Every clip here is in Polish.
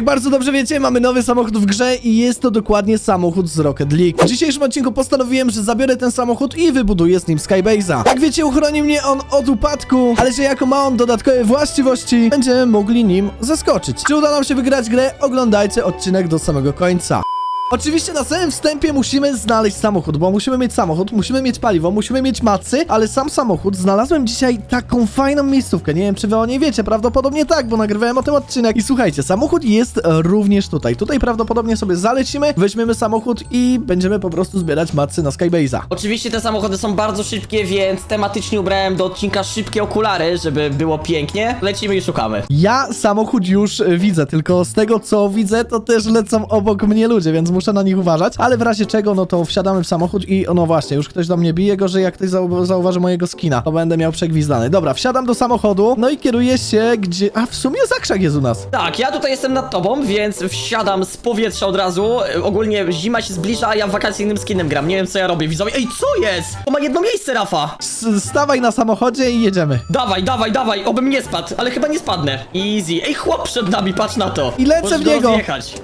Jak bardzo dobrze wiecie, mamy nowy samochód w grze i jest to dokładnie samochód z Rocket League. W dzisiejszym odcinku postanowiłem, że zabiorę ten samochód i wybuduję z nim Skybase'a. Jak wiecie, uchroni mnie on od upadku, ale że jako ma on dodatkowe właściwości, będziemy mogli nim zaskoczyć. Czy uda nam się wygrać grę? Oglądajcie odcinek do samego końca. Oczywiście na samym wstępie musimy znaleźć samochód, bo musimy mieć samochód, musimy mieć paliwo, musimy mieć macy, ale sam samochód znalazłem dzisiaj taką fajną miejscówkę. Nie wiem, czy wy o niej wiecie, prawdopodobnie tak, bo nagrywałem o tym odcinek. I słuchajcie, samochód jest również tutaj. Tutaj prawdopodobnie sobie zalecimy, weźmiemy samochód i będziemy po prostu zbierać macy na Skybase'a. Oczywiście te samochody są bardzo szybkie, więc tematycznie ubrałem do odcinka szybkie okulary, żeby było pięknie. Lecimy i szukamy. Ja samochód już widzę, tylko z tego co widzę, to też lecą obok mnie ludzie, więc muszę na nich uważać, ale w razie czego, no to wsiadamy w samochód i no właśnie, już ktoś do mnie bije, gorzej jak ktoś zau zauważy mojego skina, to będę miał przegwizdany. Dobra, wsiadam do samochodu, no i kieruję się gdzie... A w sumie zakrzak jest u nas. Tak, ja tutaj jestem nad tobą, więc wsiadam z powietrza od razu. E, Ogólnie zima się zbliża, a ja wakacyjnym skinem gram. Nie wiem co ja robię, widzowie. Ej, co jest? To ma jedno miejsce, Rafa. S stawaj na samochodzie i jedziemy. Dawaj, dawaj, dawaj, obym nie spadł, ale chyba nie spadnę. Easy. Ej, chłop przed nami, patrz na to. I lecę Możesz w go niego. rozjechać.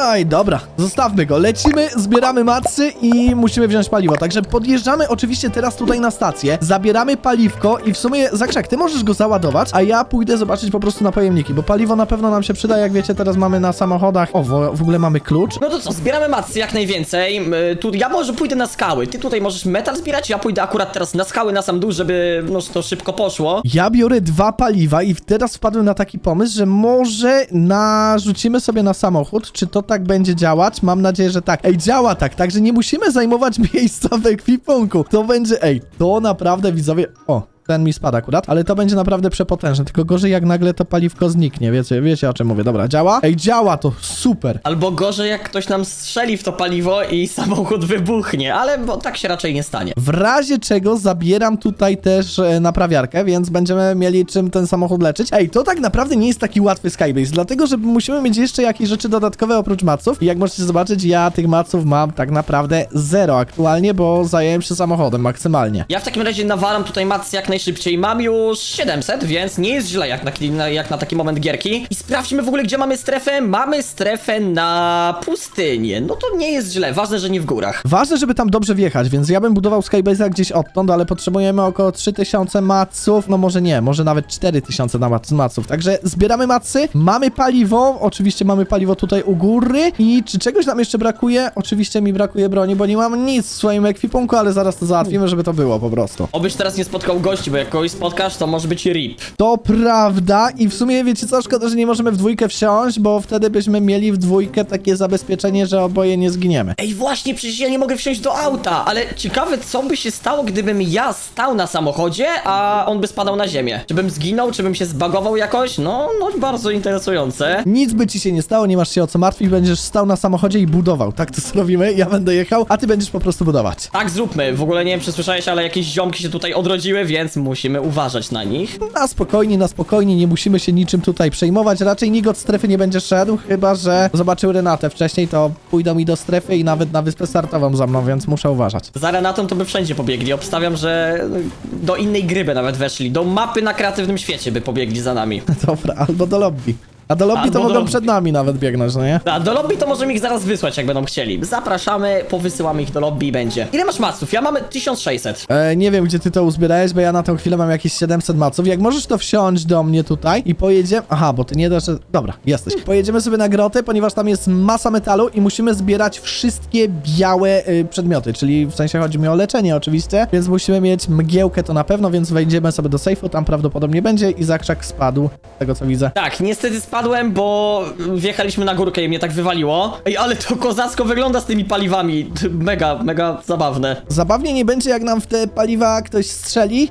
Oj, dobra, zostawmy go. Lecimy, zbieramy macy i musimy wziąć paliwo. Także podjeżdżamy oczywiście teraz tutaj na stację, zabieramy paliwko i w sumie, Zakrzak, ty możesz go załadować, a ja pójdę zobaczyć po prostu na pojemniki, bo paliwo na pewno nam się przyda, jak wiecie, teraz mamy na samochodach... O, w, w ogóle mamy klucz. No to co, zbieramy macy jak najwięcej. M, Tu ja może pójdę na skały. Ty tutaj możesz metal zbierać, ja pójdę akurat teraz na skały na sam dół, żeby no to szybko poszło. Ja biorę dwa paliwa i teraz wpadłem na taki pomysł, że może narzucimy sobie na samochód, czy to tak będzie działać? Mam nadzieję, że tak. Ej, działa tak, także nie musimy zajmować miejsca w ekwipunku. To będzie, ej, to naprawdę widzowie... O, ten mi spada akurat, ale to będzie naprawdę przepotężne, tylko gorzej jak nagle to paliwko zniknie, wiecie, wiecie o czym mówię. Dobra, działa? Ej, działa to, super. Albo gorzej, jak ktoś nam strzeli w to paliwo i samochód wybuchnie, ale bo tak się raczej nie stanie. W razie czego zabieram tutaj też e, naprawiarkę, więc będziemy mieli czym ten samochód leczyć. Ej, to tak naprawdę nie jest taki łatwy Skybase, dlatego że musimy mieć jeszcze jakieś rzeczy dodatkowe oprócz maców. I jak możecie zobaczyć, ja tych maców mam tak naprawdę zero aktualnie, bo zająłem się samochodem maksymalnie. Ja w takim razie nawalam tutaj macy jak najszybciej. Mam już 700, więc nie jest źle jak na, jak na taki moment gierki. I sprawdźmy w ogóle, gdzie mamy strefę. Mamy strefę na pustynię. No to nie jest źle, ważne, że nie w górach. Ważne, żeby tam dobrze wjechać, więc ja bym budował Skybase'a gdzieś odtąd, ale potrzebujemy około 3000 maców, no może nie, może nawet 4000 na mac maców. Także zbieramy macy, mamy paliwo, oczywiście mamy paliwo tutaj u góry i czy czegoś nam jeszcze brakuje? Oczywiście mi brakuje broni, bo nie mam nic w swoim ekwipunku, ale zaraz to załatwimy, żeby to było po prostu. Obyś teraz nie spotkał gości, bo jak kogoś spotkasz, to może być rip. To prawda i w sumie wiecie co, szkoda, że nie możemy w dwójkę wsiąść, bo wtedy byśmy mieli w dwójkę takie zabezpieczenie, że oboje nie zginiemy. Ej, właśnie, przecież ja nie mogę wsiąść do auta, ale ciekawe, co by się stało, gdybym ja stał na samochodzie, a on by spadał na ziemię. Czy bym zginął, czy bym się zbagował jakoś? No, no, bardzo interesujące. Nic by ci się nie stało, nie masz się o co martwić, będziesz stał na samochodzie i budował. Tak to zrobimy, ja będę jechał, a ty będziesz po prostu budować. Tak, zróbmy. W ogóle nie wiem, czy słyszałeś, ale jakieś ziomki się tutaj odrodziły, więc musimy uważać na nich. Na spokojnie, na spokojnie, nie musimy się niczym tutaj przejmować. Raczej nikt od strefy nie będzie szedł, chyba że zobaczył Renatę wcześniej, to pójdą mi do strefy i nawet na wyspę startową za mną, więc muszę uważać. Za Renatą to by wszędzie pobiegli. Obstawiam, że do innej gry by nawet weszli. Do mapy na kreatywnym świecie by pobiegli za nami. Dobra, albo do lobby. A do lobby Albo to do mogą lobby. przed nami nawet biegnąć, no nie? A do lobby to możemy ich zaraz wysłać, jak będą chcieli. Zapraszamy, powysyłamy ich do lobby i będzie. Ile masz maców? Ja mamy 1600. E, nie wiem, gdzie ty to uzbierałeś, bo ja na tę chwilę mam jakieś 700 maców. Jak możesz to wsiąść do mnie tutaj i pojedziemy... Aha, bo ty nie dasz... Dobra, jesteś. Pojedziemy sobie na grotę, ponieważ tam jest masa metalu i musimy zbierać wszystkie białe y, przedmioty, czyli w sensie chodzi mi o leczenie oczywiście, więc musimy mieć mgiełkę to na pewno, więc wejdziemy sobie do sejfu, tam prawdopodobnie będzie i zakrzak spadł, z tego co widzę. Tak, niestety spadłem, bo wjechaliśmy na górkę i mnie tak wywaliło. Ej, ale to kozacko wygląda z tymi paliwami. Mega, mega zabawne. Zabawnie nie będzie, jak nam w te paliwa ktoś strzeli,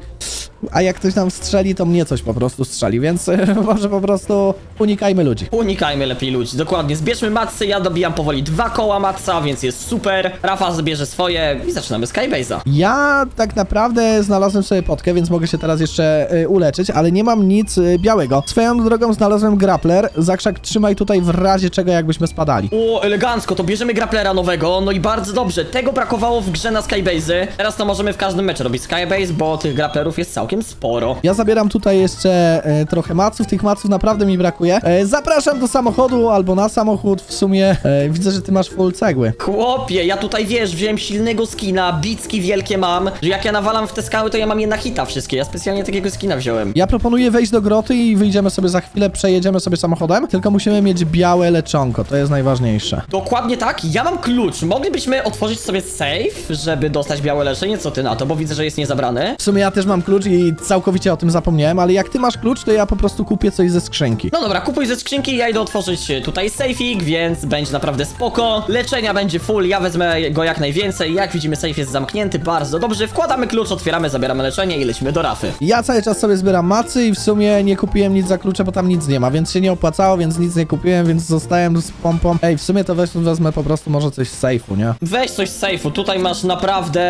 a jak ktoś nam strzeli, to mnie coś po prostu strzeli, więc e, może po prostu unikajmy ludzi. Unikajmy lepiej ludzi, dokładnie. Zbierzmy matsy, ja dobijam powoli dwa koła matca, więc jest super. Rafa zbierze swoje i zaczynamy Skybase'a. Ja tak naprawdę znalazłem sobie potkę, więc mogę się teraz jeszcze y, uleczyć, ale nie mam nic y, białego. Swoją drogą znalazłem grappler. Zakrzak trzymaj tutaj w razie czego jakbyśmy spadali. O, elegancko, to bierzemy grapplera nowego, no i bardzo dobrze. Tego brakowało w grze na Skybase'y. Teraz to możemy w każdym meczu robić Skybase, bo tych grapplerów jest całkiem całkiem sporo. Ja zabieram tutaj jeszcze e, trochę maców, tych maców naprawdę mi brakuje. E, zapraszam do samochodu albo na samochód, w sumie e, widzę, że ty masz full cegły. Chłopie, ja tutaj wiesz, wziąłem silnego skina, bicki wielkie mam, że jak ja nawalam w te skały, to ja mam je na hita wszystkie. Ja specjalnie takiego skina wziąłem. Ja proponuję wejść do groty i wyjdziemy sobie za chwilę, przejedziemy sobie samochodem, tylko musimy mieć białe leczonko, to jest najważniejsze. Dokładnie tak, ja mam klucz. Moglibyśmy otworzyć sobie safe, żeby dostać białe leczenie. Co ty na to? Bo widzę, że jest niezabrany. W sumie ja też mam klucz i całkowicie o tym zapomniałem, ale jak ty masz klucz, to ja po prostu kupię coś ze skrzynki. No dobra, kupuj ze skrzynki, ja idę otworzyć tutaj safeik, więc będzie naprawdę spoko. Leczenia będzie full, ja wezmę go jak najwięcej. Jak widzimy, safe jest zamknięty, bardzo dobrze. Wkładamy klucz, otwieramy, zabieramy leczenie i lecimy do rafy. Ja cały czas sobie zbieram macy i w sumie nie kupiłem nic za klucze, bo tam nic nie ma, więc się nie opłacało, więc nic nie kupiłem, więc zostałem z pompą. Ej, w sumie to weź, wezmę po prostu może coś z sejfu, nie? Weź coś z safe'u, tutaj masz naprawdę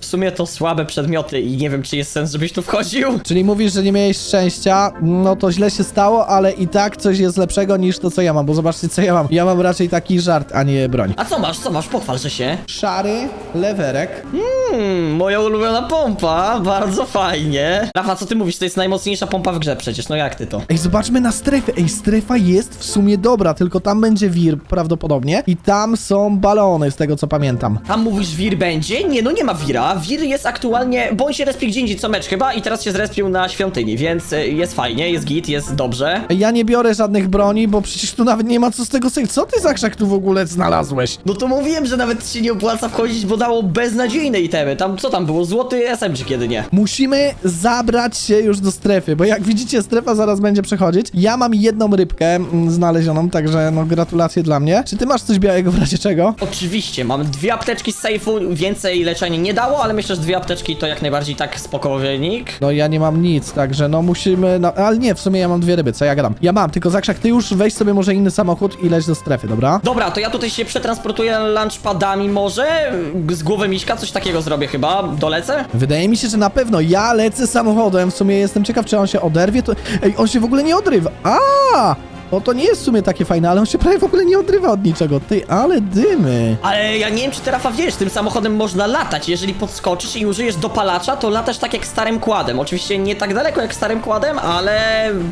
w sumie to słabe przedmioty i nie wiem, czy jest sens, żebyś tu wchodził. Czyli mówisz, że nie miałeś szczęścia, no to źle się stało, ale i tak coś jest lepszego niż to, co ja mam, bo zobaczcie, co ja mam. Ja mam raczej taki żart, a nie broń. A co masz, co masz? Pochwalże się. Szary lewerek. Hmm, moja ulubiona pompa, bardzo fajnie. Rafa, co ty mówisz? To jest najmocniejsza pompa w grze przecież, no jak ty to? Ej, zobaczmy na strefę. Ej, strefa jest w sumie dobra, tylko tam będzie wir prawdopodobnie i tam są balony, z tego co pamiętam. Tam mówisz wir będzie? Nie, no nie ma wira. Wir jest aktualnie, bo on się respi gdzie indziej co mecz chyba i teraz się zrespił na świątyni, więc y, jest fajnie, jest git, jest dobrze. Ja nie biorę żadnych broni, bo przecież tu nawet nie ma co z tego syć. Co ty za krzak tu w ogóle znalazłeś? No to mówiłem, że nawet się nie opłaca wchodzić, bo dało beznadziejne itemy. Tam, co tam było? Złoty SMG kiedy nie? Musimy zabrać się już do strefy, bo jak widzicie, strefa zaraz będzie przechodzić. Ja mam jedną rybkę mm, znalezioną, także no gratulacje dla mnie. Czy ty masz coś białego w razie czego? Oczywiście, mam dwie apteczki z sejfu, więcej leczenia nie dało, ale myślę, że dwie apteczki to jak najbardziej tak spoko No ja nie mam nic, także no musimy, no ale nie, w sumie ja mam dwie ryby, co ja gadam. Ja mam, tylko Zakrzak, ty już weź sobie może inny samochód i leć do strefy, dobra? Dobra, to ja tutaj się przetransportuję lunchpadami może? Z głowy miśka coś takiego zrobię chyba, dolecę? Wydaje mi się, że na pewno ja lecę samochodem, w sumie jestem ciekaw, czy on się oderwie, to... Ej, on się w ogóle nie odrywa. A! No to nie jest w sumie takie fajne, ale on się prawie w ogóle nie odrywa od niczego. Ty, ale dymy. Ale ja nie wiem, czy ty Rafa wiesz, tym samochodem można latać. Jeżeli podskoczysz i użyjesz dopalacza, to latasz tak jak starym kładem. Oczywiście nie tak daleko jak starym kładem, ale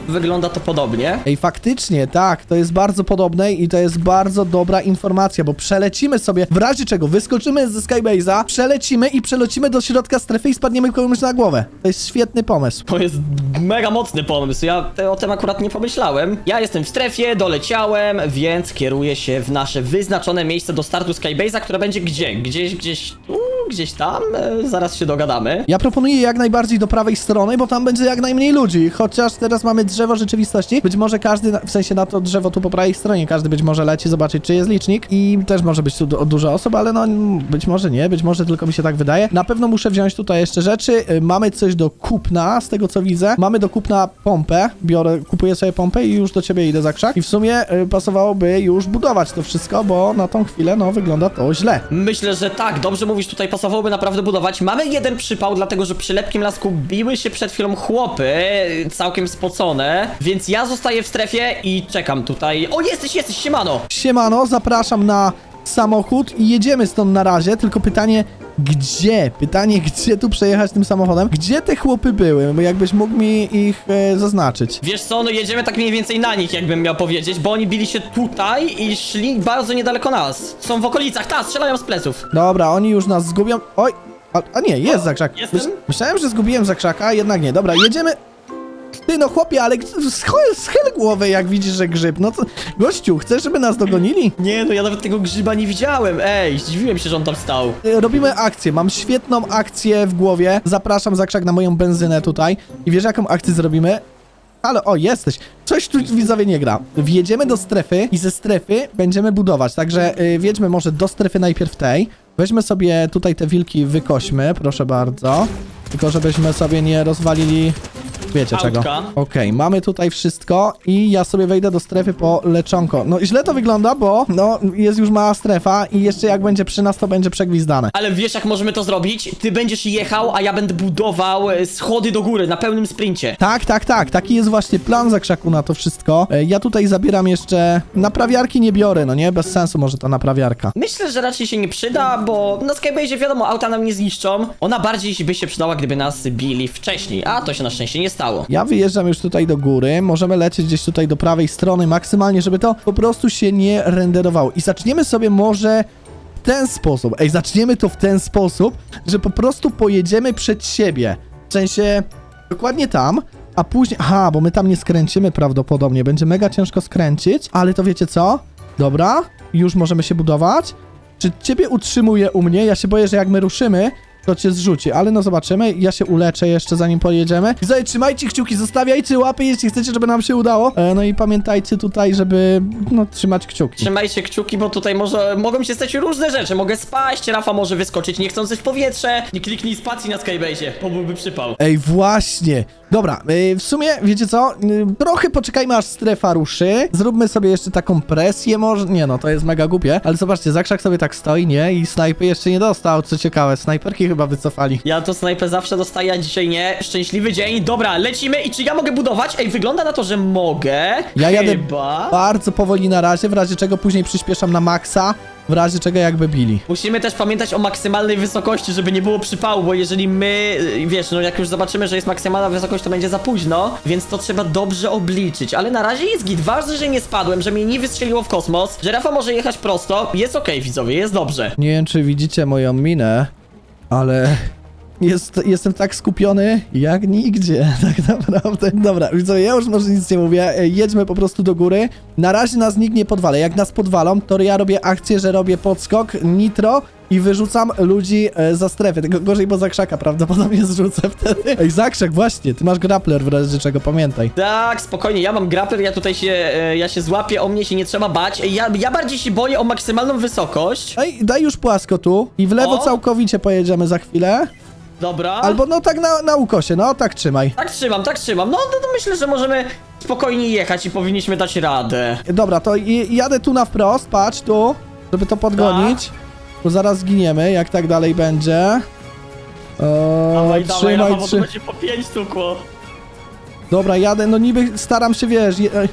wygląda to podobnie. Ej, faktycznie, tak, to jest bardzo podobne i to jest bardzo dobra informacja, bo przelecimy sobie, w razie czego wyskoczymy ze Skybase'a, przelecimy i przelecimy do środka strefy i spadniemy komuś na głowę. To jest świetny pomysł. To jest mega mocny pomysł. Ja te, o tym akurat nie pomyślałem. Ja jestem w strefie, doleciałem, więc kieruję się w nasze wyznaczone miejsce do startu Skybase'a, które będzie gdzie? Gdzieś, gdzieś tu, gdzieś tam? E, zaraz się dogadamy. Ja proponuję jak najbardziej do prawej strony, bo tam będzie jak najmniej ludzi, chociaż teraz mamy drzewo rzeczywistości, być może każdy, na- w sensie na to drzewo tu po prawej stronie, każdy być może leci zobaczyć, czy jest licznik i też może być tu du- dużo osób, ale no być może nie, być może tylko mi się tak wydaje. Na pewno muszę wziąć tutaj jeszcze rzeczy, Y, mamy coś do kupna, z tego co widzę, mamy do kupna pompę, biorę, kupuję sobie pompę i już do ciebie idę za krzak i w sumie y, pasowałoby już budować to wszystko, bo na tą chwilę, no, wygląda to źle. Myślę, że tak, dobrze mówisz, tutaj pasowałoby naprawdę budować. Mamy jeden przypał, dlatego że przy lepkim lasku biły się przed chwilą chłopy, całkiem spocone, więc ja zostaję w strefie i czekam tutaj. O, jesteś, jesteś, siemano! Siemano, zapraszam na samochód i jedziemy stąd na razie, tylko pytanie gdzie? Pytanie, gdzie tu przejechać tym samochodem? Gdzie te chłopy były? Bo jakbyś mógł mi ich e, zaznaczyć. Wiesz co, no jedziemy tak mniej więcej na nich, jakbym miał powiedzieć, bo oni bili się tutaj i szli bardzo niedaleko nas. Są w okolicach, ta, strzelają z pleców. Dobra, oni już nas zgubią. Oj! A, a nie, jest zakrzak. jestem? myślałem, że zgubiłem zakrzaka, a jednak nie. Dobra, jedziemy. Ty no chłopie, ale schyl, schyl głowę jak widzisz, że grzyb. No to, gościu, chcesz, żeby nas dogonili? Nie, no ja nawet tego grzyba nie widziałem, ej, zdziwiłem się, że on tam stał. E, Robimy akcję, mam świetną akcję w głowie. Zapraszam zakrzak na moją benzynę tutaj. I wiesz jaką akcję zrobimy? Ale o, jesteś. Coś tu widzowie nie gra. Wjedziemy do strefy i ze strefy będziemy budować. Także y, wjedźmy może do strefy najpierw tej. Weźmy sobie tutaj te wilki, wykośmy, proszę bardzo. Tylko żebyśmy sobie nie rozwalili Wiecie czego. Autka. Okej, mamy tutaj wszystko i ja sobie wejdę do strefy po leczonko. No źle to wygląda, bo no jest już mała strefa i jeszcze jak będzie przy nas, to będzie przegwizdane. Ale wiesz jak możemy to zrobić? Ty będziesz jechał, a ja będę budował e, schody do góry na pełnym sprincie. Tak, tak, tak. Taki jest właśnie plan zakrzaku na to wszystko. E, Ja tutaj zabieram jeszcze... Naprawiarki nie biorę, no nie? Bez sensu może ta naprawiarka. Myślę, że raczej się nie przyda, bo na Skybase wiadomo, auta nam nie zniszczą. Ona bardziej by się przydała, gdyby nas bili wcześniej, a to się na szczęście nie stało. Ja wyjeżdżam już tutaj do góry, możemy lecieć gdzieś tutaj do prawej strony maksymalnie, żeby to po prostu się nie renderowało. I zaczniemy sobie może w ten sposób. Ej, zaczniemy to w ten sposób, że po prostu pojedziemy przed siebie. W sensie dokładnie tam, a później... Aha, bo my tam nie skręcimy prawdopodobnie, będzie mega ciężko skręcić, ale to wiecie co? Dobra, już możemy się budować. Czy ciebie utrzymuje u mnie? Ja się boję, że jak my ruszymy, to cię zrzuci, ale no zobaczymy. Ja się uleczę jeszcze zanim pojedziemy. I sobie trzymajcie kciuki, zostawiajcie łapy, jeśli chcecie, żeby nam się udało. E, no i pamiętajcie tutaj, żeby no trzymać kciuki. Trzymajcie kciuki, bo tutaj może mogą się stać różne rzeczy. Mogę spaść, Rafa może wyskoczyć niechcący w powietrze. Nie kliknij spacji na Skybase, bo byłby przypał. Ej, właśnie. Dobra, e, w sumie, wiecie co? E, Trochę poczekajmy, aż strefa ruszy. Zróbmy sobie jeszcze taką presję może. Nie no, to jest mega głupie. Ale zobaczcie, Zakrzak sobie tak stoi, nie? I snajpy jeszcze nie dostał. Co ciekawe, snajperki chyba wycofali. Ja to snajpę zawsze dostaję, a dzisiaj nie. Szczęśliwy dzień. Dobra, lecimy i czy ja mogę budować? Ej, wygląda na to, że mogę. Ja jadę Chyba. bardzo powoli na razie, w razie czego później przyspieszam na maksa, w razie czego jakby bili. Musimy też pamiętać o maksymalnej wysokości, żeby nie było przypału, bo jeżeli my, y, wiesz, no jak już zobaczymy, że jest maksymalna wysokość, to będzie za późno, więc to trzeba dobrze obliczyć. Ale na razie jest git. Ważne, że nie spadłem, że mnie nie wystrzeliło w kosmos, że Rafa może jechać prosto. Jest okej, widzowie, jest dobrze. Nie wiem, czy widzicie moją minę, ale jest, jestem tak skupiony jak nigdzie, tak naprawdę. Dobra, widzowie, ja już może nic nie mówię, e, jedźmy po prostu do góry. Na razie nas nikt nie podwala. Jak nas podwalą, to ja robię akcję, że robię podskok, nitro i wyrzucam ludzi e, za strefę. Tylko gorzej, bo zakrzaka prawdopodobnie zrzucę wtedy. Ej, zakrzak, właśnie, ty masz grappler w razie czego, pamiętaj. Tak, spokojnie, ja mam grappler, ja tutaj się, e, ja się złapię, o mnie się nie trzeba bać. Ja, ja bardziej się boję o maksymalną wysokość. Ej, daj już płasko tu i w lewo O. całkowicie pojedziemy za chwilę. Dobra. Albo no tak na, na ukosie, no tak trzymaj. Tak trzymam, tak trzymam. No, no to myślę, że możemy spokojnie jechać i powinniśmy dać radę. Dobra, to i- jadę tu na wprost, patrz tu, żeby to podgonić. Bo zaraz zginiemy, jak tak dalej będzie. Eee, trzymaj, trzy... będzie po pięć stukło. Dobra, jadę, no niby staram się, wiesz, je... e,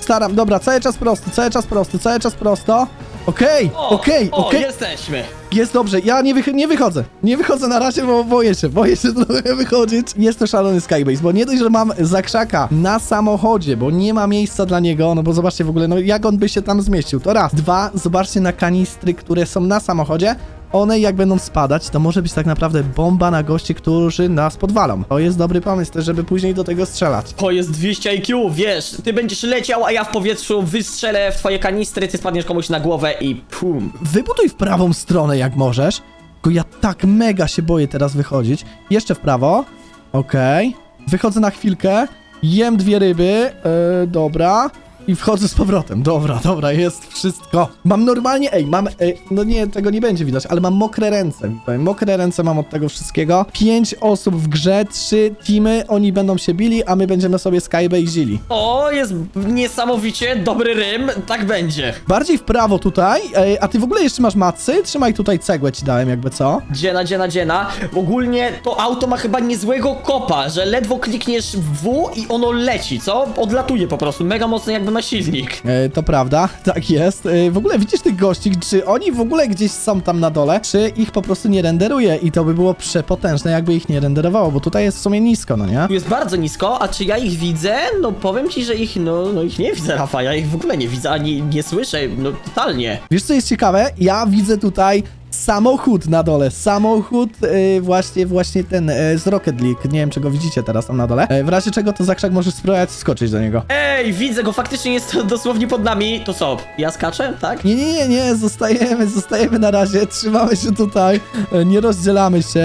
staram, dobra, cały czas prosto, cały czas prosto, cały czas prosto. Okej, O, okej, o, okej, jesteśmy. Jest dobrze, ja nie, wych nie wychodzę, nie wychodzę na razie, bo boję się, boję się trochę wychodzić. Jest to szalony Skybase, bo nie dość, że mam zakrzaka na samochodzie, bo nie ma miejsca dla niego, no bo zobaczcie w ogóle, no jak on by się tam zmieścił, to raz. Dwa, zobaczcie na kanistry, które są na samochodzie, one jak będą spadać, to może być tak naprawdę bomba na gości, którzy nas podwalą. To jest dobry pomysł też, żeby później do tego strzelać. To jest 200 IQ, wiesz, ty będziesz leciał, a ja w powietrzu wystrzelę w twoje kanistry, ty spadniesz komuś na głowę i pum. Wybuduj w prawą stronę jak możesz. Tylko ja tak mega się boję teraz wychodzić. Jeszcze w prawo. Okej. Wychodzę na chwilkę. Jem dwie ryby. Yy, dobra. I wchodzę z powrotem. Dobra, dobra, jest wszystko. Mam normalnie, ej, mam, ej, no nie, tego nie będzie widać, ale mam mokre ręce. Powiem, Mokre ręce mam od tego wszystkiego. Pięć osób w grze, trzy teamy, oni będą się bili, a my będziemy sobie skybase'ili. O, jest niesamowicie dobry rym, tak będzie. Bardziej w prawo tutaj, ej, a ty w ogóle jeszcze masz macy? Trzymaj tutaj cegłę ci dałem, jakby co? Dziena, dziena, dziena. Ogólnie to auto ma chyba niezłego kopa, że ledwo klikniesz w W i ono leci, co? Odlatuje po prostu, mega mocno jakby ma silnik. E, to prawda, tak jest. E, w ogóle widzisz tych gości, czy oni w ogóle gdzieś są tam na dole, czy ich po prostu nie renderuje i to by było przepotężne, jakby ich nie renderowało, bo tutaj jest w sumie nisko, no nie? Jest bardzo nisko, a czy ja ich widzę? No powiem ci, że ich, no, no ich nie widzę, Rafa, ja ich w ogóle nie widzę, ani nie słyszę, no totalnie. Wiesz co jest ciekawe? Ja widzę tutaj samochód na dole, samochód e, właśnie, właśnie ten e, z Rocket League, nie wiem czy go widzicie teraz tam na dole, e, w razie czego to zakrzak możesz spróbować skoczyć do niego. Ej, widzę go, faktycznie jest to dosłownie pod nami. To co, ja skaczę, tak? Nie, nie, nie, nie, zostajemy, zostajemy na razie, trzymamy się tutaj, e, nie rozdzielamy się.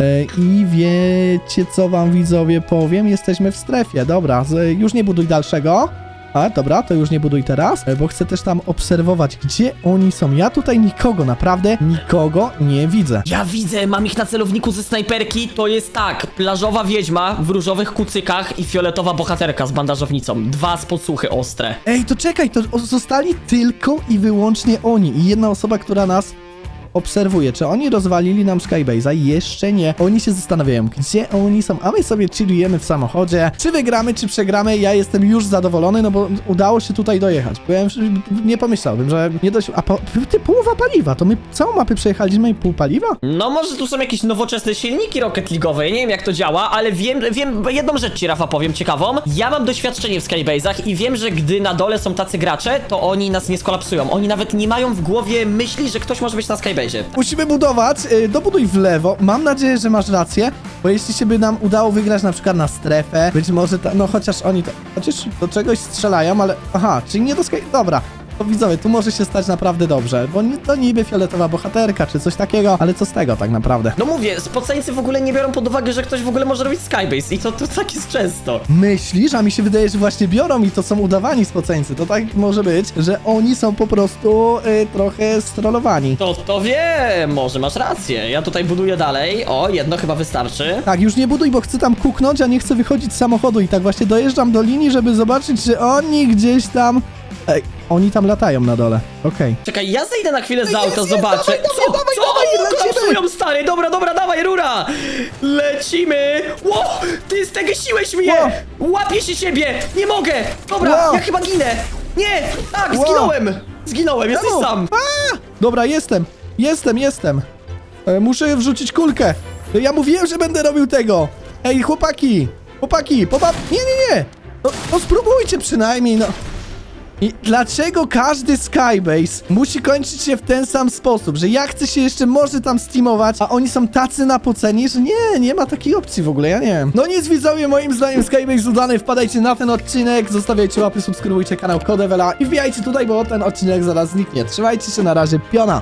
E, I wiecie co wam widzowie powiem? Jesteśmy w strefie, dobra, z- już nie buduj dalszego. A, dobra, to już nie buduj teraz, e, bo chcę też tam obserwować, gdzie oni są. Ja tutaj nikogo, naprawdę nikogo nie widzę. Ja widzę, mam ich na celowniku ze snajperki. To jest tak: plażowa wiedźma w różowych kucykach i fioletowa bohaterka z bandażownicą. Dwa spodsłuchy ostre. Ej, to czekaj, to o- zostali tylko i wyłącznie oni i jedna osoba, która nas obserwuje. Czy oni rozwalili nam Skybase'a? Jeszcze nie. Oni się zastanawiają, gdzie oni są, a my sobie chillujemy w samochodzie. Czy wygramy, czy przegramy? Ja jestem już zadowolony, no bo udało się tutaj dojechać. Byłem, nie pomyślałbym, że nie dość... A po, ty, połowa paliwa, to my całą mapę przejechaliśmy i pół paliwa? No, może tu są jakieś nowoczesne silniki Rocket League'owe, ja nie wiem jak to działa, ale wiem, wiem, jedną rzecz ci Rafa powiem ciekawą. Ja mam doświadczenie w Skybase'ach i wiem, że gdy na dole są tacy gracze, to oni nas nie skolapsują. Oni nawet nie mają w głowie myśli, że ktoś może być na Musimy budować, y, dobuduj w lewo. Mam nadzieję, że masz rację, bo jeśli się by nam udało wygrać na przykład na strefę, być może, ta, no chociaż oni to, chociaż do czegoś strzelają, ale, aha, czyli nie dobra. To widzowie, tu może się stać naprawdę dobrze, bo ni- to niby fioletowa bohaterka, czy coś takiego, ale co z tego tak naprawdę? No mówię, spoceńcy w ogóle nie biorą pod uwagę, że ktoś w ogóle może robić Skybase i to, to tak jest często. Myślisz, a mi się wydaje, że właśnie biorą i to są udawani spoceńcy, to tak może być, że oni są po prostu y, trochę strollowani. To, to wiem, może masz rację. Ja tutaj buduję dalej. O, jedno chyba wystarczy. Tak, już nie buduj, bo chcę tam kuknąć, a nie chcę wychodzić z samochodu i tak właśnie dojeżdżam do linii, żeby zobaczyć, czy oni gdzieś tam... Ej, oni tam latają na dole, okej. Czekaj, ja zejdę na chwilę z auta, jest, jest, zobaczę. dawaj, co? dawaj, dawaj, co? dawaj, lecimy. Kolapsują, stary! Dobra, dobra, dawaj, rura! Lecimy! Ło! Ty stęgesiłeś mnie! Łapię się siebie! Nie mogę! Dobra, Ło. ja chyba ginę! Nie! Tak, Ło. zginąłem! Zginąłem, jesteś Czemu? sam! A! Dobra, jestem, jestem, jestem. E, muszę wrzucić kulkę. E, Ja mówiłem, że będę robił tego. Ej, chłopaki, chłopaki, poba... Nie, nie, nie. No, no spróbujcie przynajmniej, no. I dlaczego każdy Skybase musi kończyć się w ten sam sposób, że ja chcę się jeszcze może tam steamować, a oni są tacy napoceni, że nie, nie ma takiej opcji w ogóle, ja nie. No nic widzowie, moim zdaniem Skybase udany, wpadajcie na ten odcinek, zostawiajcie łapy, subskrybujcie kanał Kodewela i wbijajcie tutaj, bo ten odcinek zaraz zniknie. Trzymajcie się, na razie, piona!